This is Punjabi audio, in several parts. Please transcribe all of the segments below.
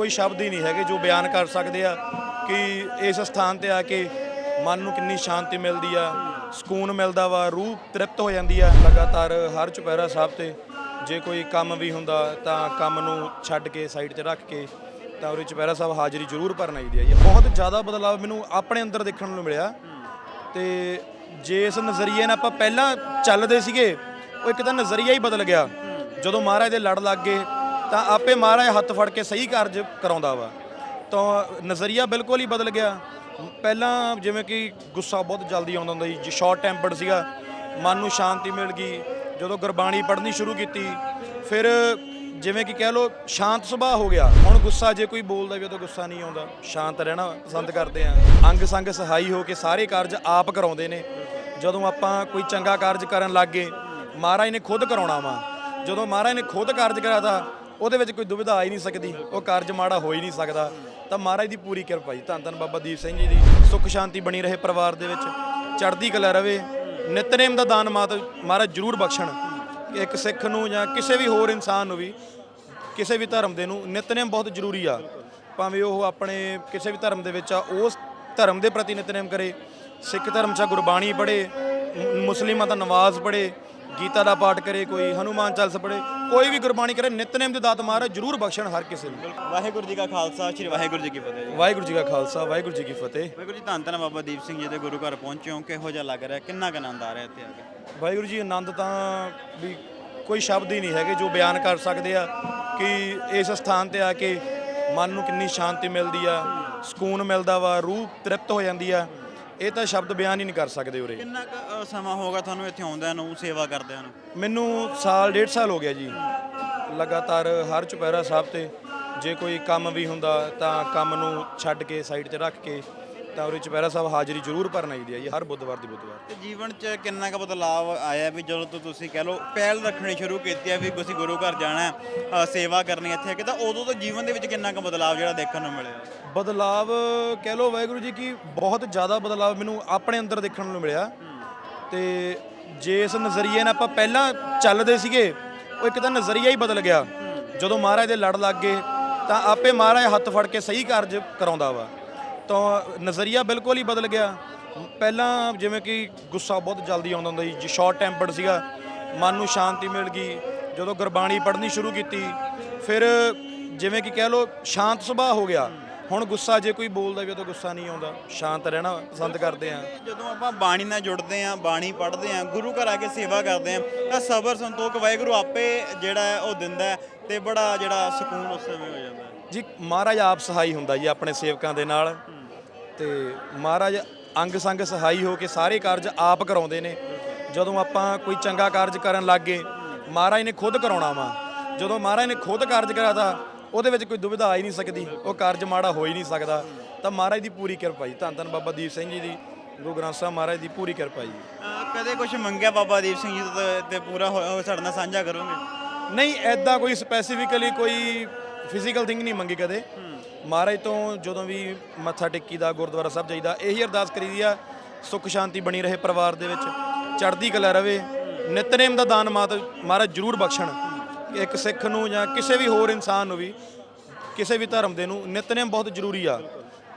ਕੋਈ ਸ਼ਬਦ ਹੀ ਨਹੀਂ ਹੈਗੇ ਜੋ ਬਿਆਨ ਕਰ ਸਕਦੇ ਆ ਕਿ ਇਸ ਸਥਾਨ ਤੇ ਆ ਕੇ ਮਨ ਨੂੰ ਕਿੰਨੀ ਸ਼ਾਂਤੀ ਮਿਲਦੀ ਆ, ਸਕੂਨ ਮਿਲਦਾ ਵਾ, ਰੂਹ ਤ੍ਰਿਪਤ ਹੋ ਜਾਂਦੀ ਆ। ਲਗਾਤਾਰ ਹਰ ਚੁਪਹਿਰਾ ਸਾਹਿਬ ਤੇ ਜੇ ਕੋਈ ਕੰਮ ਵੀ ਹੁੰਦਾ ਤਾਂ ਕੰਮ ਨੂੰ ਛੱਡ ਕੇ ਸਾਈਡ ਤੇ ਰੱਖ ਕੇ ਤਾਂ ਉਰੇ ਚੁਪਹਿਰਾ ਸਾਹਿਬ ਹਾਜ਼ਰੀ ਜ਼ਰੂਰ ਭਰਨ ਆਈਦੀ ਆ। ਬਹੁਤ ਜ਼ਿਆਦਾ ਬਦਲਾਅ ਮੈਨੂੰ ਆਪਣੇ ਅੰਦਰ ਦੇਖਣ ਨੂੰ ਮਿਲਿਆ ਤੇ ਜੇ ਇਸ ਨਜ਼ਰੀਏ ਨਾਲ ਆਪਾਂ ਪਹਿਲਾਂ ਚੱਲਦੇ ਸੀਗੇ, ਉਹ ਇੱਕ ਤਾਂ ਨਜ਼ਰੀਆ ਹੀ ਬਦਲ ਗਿਆ। ਜਦੋਂ ਮਹਾਰਾਜ ਦੇ ਲੜ ਲੱਗ ਗਏ ਤਾਂ ਆਪੇ ਮਹਾਰਾਜ ਹੱਥ ਫੜ ਕੇ ਸਹੀ ਕਾਰਜ ਕਰਾਉਂਦਾ ਵਾ। ਤਾਂ ਨਜ਼ਰੀਆ ਬਿਲਕੁਲ ਹੀ ਬਦਲ ਗਿਆ। ਪਹਿਲਾਂ ਜਿਵੇਂ ਕਿ ਗੁੱਸਾ ਬਹੁਤ ਜਲਦੀ ਆਉਂਦਾ ਹੁੰਦਾ ਸੀ ਸ਼ਾਰਟ ਟੈਂਪਰਡ ਸੀਗਾ, ਮਨ ਨੂੰ ਸ਼ਾਂਤੀ ਮਿਲ ਗਈ। ਜਦੋਂ ਗੁਰਬਾਣੀ ਪੜ੍ਹਨੀ ਸ਼ੁਰੂ ਕੀਤੀ, ਫਿਰ ਜਿਵੇਂ ਕਿ ਕਹਿ ਲੋ ਸ਼ਾਂਤ ਸੁਭਾਅ ਹੋ ਗਿਆ। ਹੁਣ ਗੁੱਸਾ ਜੇ ਕੋਈ ਬੋਲਦਾ ਵੀ ਉਦੋਂ ਗੁੱਸਾ ਨਹੀਂ ਆਉਂਦਾ। ਸ਼ਾਂਤ ਰਹਿਣਾ ਪਸੰਦ ਕਰਦੇ ਆ। ਅੰਗ ਸੰਗ ਸਹਾਈ ਹੋ ਕੇ ਸਾਰੇ ਕਾਰਜ ਆਪ ਕਰਾਉਂਦੇ ਨੇ। ਜਦੋਂ ਆਪਾਂ ਕੋਈ ਚੰਗਾ ਕਾਰਜ ਕਰਨ ਲੱਗੇ ਮਹਾਰਾਜ ਨੇ ਖੁਦ ਕਰਾਉਣਾ ਵਾ। ਜਦੋਂ ਮਹਾਰਾਜ ਨੇ ਖੁਦ ਕਾਰਜ ਕਰਾਤਾ ਉਹਦੇ ਵਿੱਚ ਕੋਈ ਦੁਵਿਧਾ ਆ ਹੀ ਨਹੀਂ ਸਕਦੀ, ਉਹ ਕਾਰਜ ਮਾੜਾ ਹੋ ਹੀ ਨਹੀਂ ਸਕਦਾ। ਤਾਂ ਮਹਾਰਾਜ ਦੀ ਪੂਰੀ ਕਿਰਪਾ ਜੀ। ਧੰਨ ਧੰਨ ਬਾਬਾ ਦੀਪ ਸਿੰਘ ਜੀ ਦੀ। ਸੁੱਖ ਸ਼ਾਂਤੀ ਬਣੀ ਰਹੇ ਪਰਿਵਾਰ ਦੇ ਵਿੱਚ। ਚੜ੍ਹਦੀ ਕਲਾ ਰਵੇ। ਨਿਤਨੇਮ ਦਾ ਦਾਨ ਮਾਤ ਮਹਾਰਾਜ ਜਰੂਰ ਬਖਸ਼ਣ। ਇੱਕ ਸਿੱਖ ਨੂੰ ਜਾਂ ਕਿਸੇ ਵੀ ਹੋਰ ਇਨਸਾਨ ਨੂੰ ਵੀ, ਕਿਸੇ ਵੀ ਧਰਮ ਦੇ ਨੂੰ ਨਿਤਨੇਮ ਬਹੁਤ ਜ਼ਰੂਰੀ ਆ। ਭਾਵੇਂ ਉਹ ਆਪਣੇ ਕਿਸੇ ਵੀ ਧਰਮ ਦੇ ਵਿੱਚ ਆ, ਉਸ ਧਰਮ ਦੇ ਪ੍ਰਤੀ ਨਿਤਨੇਮ ਕਰੇ। ਸਿੱਖ ਧਰਮ 'ਚ ਗੁਰਬਾਣੀ ਪੜ੍ਹੇ। ਮ- ਮੁਸਲਿਮਾਂ ਦਾ ਨਮਾਜ਼ ਪੜ੍ਹੇ। ਗੀਤਾ ਦਾ ਪਾਠ ਕਰੇ ਕੋਈ ਹਨੂਮਾਨ ਚਾਲੀਸਾ ਪੜ੍ਹੇ ਕੋਈ ਵੀ ਗੁਰਬਾਣੀ ਕਰੇ ਨਿਤਨੇਮ ਦੇ ਦਾਤ ਮਹਾਰਾਜ ਜਰੂਰ ਬਖਸ਼ਣ ਹਰ ਕਿਸੇ ਨੂੰ। ਵਾਹਿਗੁਰੂ ਜੀ ਕਾ ਖਾਲਸਾ ਸ੍ਰੀ ਵਾਹਿਗੁਰੂ ਜੀ ਕੀ ਫਤਿਹ ਜੀ। ਵਾਹਿਗੁਰੂ ਜੀ ਕਾ ਖਾਲਸਾ ਵਾਹਿਗੁਰੂ ਜੀ ਕੀ ਫਤਿਹ। ਵਾਹਿਗੁਰੂ ਜੀ ਧੰਨ ਧੰਨ ਬਾਬਾ ਦੀਪ ਸਿੰਘ ਜੀ ਦੇ ਗੁਰੂ ਘਰ ਪਹੁੰਚੇ ਹੋ। ਕਿਹੋ ਜਿਹਾ ਲੱਗ ਰਿਹਾ ਕਿੰਨਾ ਕੁ ਆਨੰਦ ਆ ਰਿਹਾ ਇੱਥੇ ਆ ਕੇ? ਵਾਹਿਗੁਰੂ ਜੀ ਆਨੰਦ ਤਾਂ ਵੀ ਕੋਈ ਸ਼ਬਦ ਹੀ ਨਹੀਂ ਹੈਗੇ ਜੋ ਬਿਆਨ ਕਰ ਸਕਦੇ ਆ ਕਿ ਇਸ ਸਥਾਨ ਤੇ ਆ ਕੇ ਮਨ ਨੂੰ ਕਿੰਨੀ ਸ਼ਾਂਤੀ ਮਿਲਦੀ ਆ ਸਕੂਨ ਮਿਲਦਾ ਵਾ ਰੂਹ ਤ੍ਰਿਪਤ ਹੋ ਜਾਂਦੀ ਆ। ਇਹ ਤਾਂ ਸ਼ਬਦ ਬਿਆਨ ਹੀ ਨਹੀਂ ਕਰ ਸਕਦੇ ਉਰੇ। ਕਿੰਨਾ ਕੁ ਅ, ਸਮਾਂ ਹੋਗਾ ਤੁਹਾਨੂੰ ਇੱਥੇ ਆਉਂਦਿਆਂ ਨੂੰ ਸੇਵਾ ਕਰਦਿਆਂ ਨੂੰ? ਮੈਨੂੰ ਸਾਲ ਡੇਢ ਸਾਲ ਹੋ ਗਿਆ ਜੀ। ਲਗਾਤਾਰ ਹਰ ਚੁਪਹਿਰਾ ਸਾਹਿਬ ਤੇ ਜੇ ਕੋਈ ਕੰਮ ਵੀ ਹੁੰਦਾ ਤਾਂ ਕੰਮ ਨੂੰ ਛੱਡ ਕੇ ਸਾਈਡ ਤੇ ਰੱਖ ਕੇ ਤਾਂ ਉਰੇ ਚੁਪਹਿਰਾ ਸਾਹਿਬ ਹਾਜ਼ਰੀ ਜ਼ਰੂਰ ਭਰਨ ਆਈਦੀ ਆ ਜੀ ਹਰ ਬੁੱਧਵਾਰ ਦੀ ਬੁੱਧਵਾਰ। ਤੇ ਜੀਵਨ 'ਚ ਕਿੰਨਾ ਕੁ ਬਦਲਾਅ ਆਇਆ ਵੀ ਜਦੋਂ ਤੋਂ ਤੁਸੀਂ ਕਹਿ ਲਓ ਪਹਿਲ ਰੱਖਣੀ ਸ਼ੁਰੂ ਕੀਤੀ ਹੈ ਵੀ ਤੁਸੀਂ ਗੁਰੂ ਘਰ ਜਾਣਾ ਹੈ ਅ, ਸੇਵਾ ਕਰਨੀ ਇੱਥੇ ਕਿ ਤਾਂ ਉਦੋਂ ਤੋਂ ਜੀਵਨ ਦੇ ਵਿੱਚ ਕਿੰਨਾ ਕੁ ਬਦਲਾਅ ਜਿਹੜਾ ਦੇਖਣ ਨੂੰ ਮਿਲਿਆ? ਬਦਲਾਵ ਕਹਿ ਲੋ ਵਾਹਿਗੁਰੂ ਜੀ ਕੀ ਬਹੁਤ ਜ਼ਿਆਦਾ ਬਦਲਾਵ ਮੈਨੂੰ ਆਪਣੇ ਅੰਦਰ ਦੇਖਣ ਨੂੰ ਮਿਲਿਆ। ਤੇ ਜੇ ਇਸ ਨਜ਼ਰੀਏ ਨਾਲ ਆਪਾਂ ਪਹਿਲਾਂ ਚੱਲਦੇ ਸੀਗੇ ਉਹ ਇੱਕ ਤਾਂ ਨਜ਼ਰੀਆ ਹੀ ਬਦਲ ਗਿਆ। ਜਦੋਂ ਮਹਾਰਾਜ ਦੇ ਲੜ ਲੱਗ ਗਏ ਤਾਂ ਆਪੇ ਮਹਾਰਾਜ ਹੱਥ ਫੜ ਕੇ ਸਹੀ ਕਾਰਜ ਕਰਾਉਂਦਾ ਵਾ। ਤਾਂ ਨਜ਼ਰੀਆ ਬਿਲਕੁਲ ਹੀ ਬਦਲ ਗਿਆ। ਪਹਿਲਾਂ ਜਿਵੇਂ ਕਿ ਗੁੱਸਾ ਬਹੁਤ ਜਲਦੀ ਆਉਂਦਾ ਹੁੰਦਾ ਸੀ ਸ਼ਾਰਟ ਟੈਂਪਰਡ ਸੀਗਾ ਮਨ ਨੂੰ ਸ਼ਾਂਤੀ ਮਿਲ ਗਈ ਜਦੋਂ ਗੁਰਬਾਣੀ ਪੜ੍ਹਨੀ ਸ਼ੁਰੂ ਕੀਤੀ ਫਿਰ ਜਿਵੇਂ ਕਿ ਕਹਿ ਲੋ ਸ਼ਾਂਤ ਸੁਭਾਅ ਹੋ ਗਿਆ। ਹੁਣ ਗੁੱਸਾ ਜੇ ਕੋਈ ਬੋਲਦਾ ਵੀ ਉਹ ਤਾਂ ਗੁੱਸਾ ਨਹੀਂ ਆਉਂਦਾ ਸ਼ਾਂਤ ਰਹਿਣਾ ਪਸੰਦ ਕਰਦੇ ਆ। ਜਦੋਂ ਆਪਾਂ ਬਾਣੀ ਨਾਲ ਜੁੜਦੇ ਆਂ ਬਾਣੀ ਪੜ੍ਹਦੇ ਆਂ ਗੁਰੂ ਘਰ ਆ ਕੇ ਸੇਵਾ ਕਰਦੇ ਆਂ ਤਾਂ ਸਬਰ ਸੰਤੋਖ ਵਾਹਿਗੁਰੂ ਆਪੇ ਜਿਹੜਾ ਉਹ ਦਿੰਦਾ ਤੇ ਬੜਾ ਜਿਹੜਾ ਸਕੂਨ ਉਸ ਸਮੇਂ ਹੋ ਜਾਂਦਾ ਜੀ ਮਹਾਰਾਜ ਆਪ ਸਹਾਈ ਹੁੰਦਾ ਜੀ ਆਪਣੇ ਸੇਵਕਾਂ ਦੇ ਨਾਲ। ਤੇ ਮਹਾਰਾਜ ਅੰਗ ਸੰਗ ਸਹਾਈ ਹੋ ਕੇ ਸਾਰੇ ਕਾਰਜ ਆਪ ਕਰਾਉਂਦੇ ਨੇ। ਜਦੋਂ ਆਪਾਂ ਕੋਈ ਚੰਗਾ ਕਾਰਜ ਕਰਨ ਲੱਗੇ ਮਹਾਰਾਜ ਨੇ ਖੁਦ ਕਰਾਉਣਾ ਵਾ। ਜਦੋਂ ਮਹਾਰਾਜ ਨੇ ਖੁਦ ਕਾਰਜ ਕਰਾਤਾ ਉਹਦੇ ਵਿੱਚ ਕੋਈ ਦੁਵਿਧਾ ਆ ਹੀ ਨਹੀਂ ਸਕਦੀ ਉਹ ਕਾਰਜ ਮਾੜਾ ਹੋ ਹੀ ਨਹੀਂ ਸਕਦਾ। ਤਾਂ ਮਹਾਰਾਜ ਦੀ ਪੂਰੀ ਕਿਰਪਾ ਜੀ। ਧੰਨ ਧੰਨ ਬਾਬਾ ਦੀਪ ਸਿੰਘ ਜੀ ਦੀ ਗੁਰੂ ਗ੍ਰੰਥ ਸਾਹਿਬ ਮਹਾਰਾਜ ਦੀ ਪੂਰੀ ਕਿਰਪਾ ਜੀ। ਕਦੇ ਕੁਝ ਮੰਗਿਆ ਬਾਬਾ ਦੀਪ ਸਿੰਘ ਜੀ ਤੋਂ ਤੇ- ਪੂਰਾ ਹੋਇਆ ਹੋਇਆ ਸਾਡੇ ਨਾਲ ਸਾਂਝਾ ਕਰੋਗੇ? ਨਹੀਂ ਐਦਾਂ ਕੋਈ ਸਪੈਸੀਫਿਕਲੀ ਕੋਈ ਫਿਜ਼ੀਕਲ ਥਿੰਗ ਨਹੀਂ ਮੰਗੀ ਕਦੇ। ਮਹਾਰਾਜ ਤੋਂ ਜਦੋਂ ਵੀ ਮੱਥਾ ਟੇਕੀਦਾ ਗੁਰਦੁਆਰਾ ਸਾਹਿਬ ਜਾਈਦਾ, ਇਹੀ ਅਰਦਾਸ ਕਰੀਦੀ ਆ, ਸੁੱਖ ਸ਼ਾਂਤੀ ਬਣੀ ਰਹੇ ਪਰਿਵਾਰ ਦੇ ਵਿੱਚ, ਚੜ੍ਹਦੀ ਕਲਾ ਰਵੇ, ਨਿਤਨੇਮ ਦਾ ਦਾਨ ਮਾਤ, ਮਹਾਰਾਜ ਜਰੂਰ ਬਖਸ਼ਣ। ਇੱਕ ਸਿੱਖ ਨੂੰ ਜਾਂ ਕਿਸੇ ਵੀ ਹੋਰ ਇਨਸਾਨ ਨੂੰ ਵੀ, ਕਿਸੇ ਵੀ ਧਰਮ ਦੇ ਨੂੰ ਨਿਤਨੇਮ ਬਹੁਤ ਜ਼ਰੂਰੀ ਆ।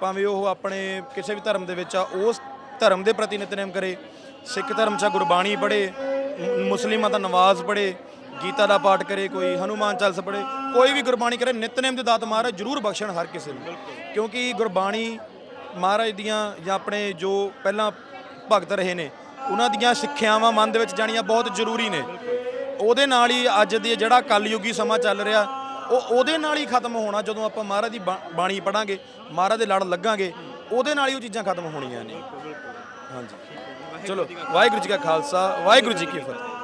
ਭਾਵੇਂ ਉਹ ਆਪਣੇ ਕਿਸੇ ਵੀ ਧਰਮ ਦੇ ਵਿੱਚ ਆ, ਉਸ ਧਰਮ ਦੇ ਪ੍ਰਤੀ ਨਿਤਨੇਮ ਕਰੇ, ਸਿੱਖ ਧਰਮ 'ਚ ਗੁਰਬਾਣੀ ਪੜ੍ਹੇ, ਮੁਸਲਿਮਾਂ ਦਾ ਨਮਾਜ਼ ਪੜ੍ਹੇ ਗੀਤਾ ਦਾ ਪਾਠ ਕਰੇ, ਕੋਈ ਹਨੂਮਾਨ ਚਾਲੀਸਾ ਪੜ੍ਹੇ, ਕੋਈ ਵੀ ਗੁਰਬਾਣੀ ਕਰੇ, ਨਿਤਨੇਮ ਦੇ ਦਾਤ ਮਹਾਰਾਜ ਜਰੂਰ ਬਖਸ਼ਣ ਹਰ ਕਿਸੇ ਨੂੰ। ਕਿਉਂਕਿ ਗੁਰਬਾਣੀ ਮਹਾਰਾਜ ਦੀਆਂ ਜਾਂ ਆਪਣੇ ਜੋ ਪਹਿਲਾਂ ਭਗਤ ਰਹੇ ਨੇ, ਉਹਨਾਂ ਦੀਆਂ ਸਿੱਖਿਆਵਾਂ ਮਨ ਦੇ ਵਿੱਚ ਜਾਣੀਆਂ ਬਹੁਤ ਜ਼ਰੂਰੀ ਨੇ। ਉਹਦੇ ਨਾਲ ਹੀ ਅੱਜ ਦੀ ਜਿਹੜਾ ਕਲਯੁਗੀ ਸਮਾਂ ਚੱਲ ਰਿਹਾ, ਉਹ ਉਹਦੇ ਨਾਲ ਹੀ ਖਤਮ ਹੋਣਾ, ਜਦੋਂ ਆਪਾਂ ਮਹਾਰਾਜ ਦੀ ਬਾਣੀ ਪੜਾਂਗੇ ਮਹਾਰਾਜ ਦੇ ਲੜ ਲੱਗਾਂਗੇ, ਉਹਦੇ ਨਾਲ ਹੀ ਉਹ ਚੀਜ਼ਾਂ ਖਤਮ ਹੋਣੀਆਂ ਨੇ। ਹਾਂਜੀ। ਚਲੋ, ਵਾਹਿਗੁਰੂ ਜੀ ਕਾ ਖਾਲਸਾ, ਵਾਹਿਗੁਰੂ ਜੀ ਕੀ ਫਤਿਹ।